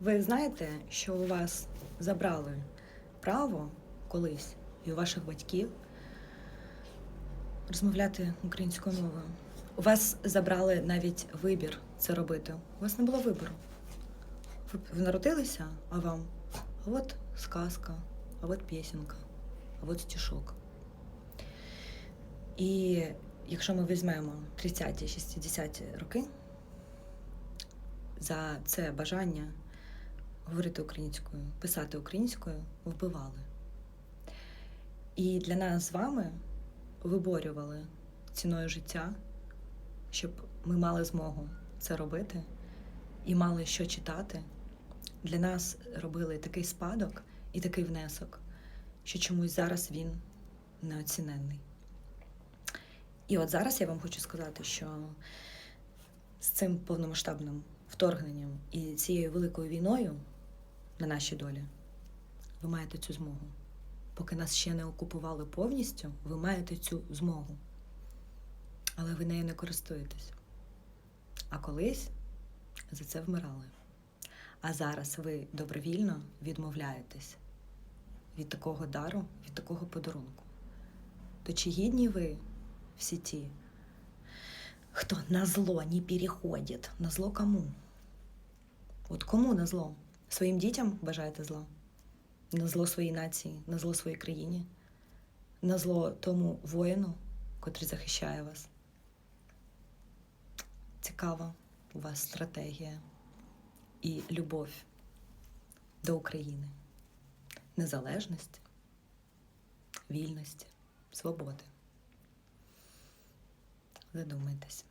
Ви знаєте, що у вас забрали право колись і у ваших батьків розмовляти українською мовою. У вас забрали навіть вибір це робити. У вас не було вибору. Ви, народилися, а вам а от сказка, а от пісенька, а от стишок. І якщо ми візьмемо 30-ті, 60-ті роки, за це бажання говорити українською, писати українською вбивали. І для нас з вами виборювали ціною життя, щоб ми мали змогу це робити і мали що читати. Для нас робили такий спадок і такий внесок, що чомусь зараз він неоціненний. І от зараз я вам хочу сказати, що з цим повномасштабним вторгненням і цією великою війною на наші долі ви маєте цю змогу. Поки нас ще не окупували повністю, ви маєте цю змогу. Але ви нею не користуєтесь. А колись за це вмирали. А зараз ви добровільно відмовляєтесь від такого дару, від такого подарунку. То чи гідні ви всі ті, хто на зло не переходить? На зло кому? От кому на зло? Своїм дітям бажаєте зла? На зло своїй нації, на зло своїй країні, на зло тому воїну, котрий захищає вас. Цікава у вас стратегія і любов до України, незалежності, вільності, свободи. Задумайтесь.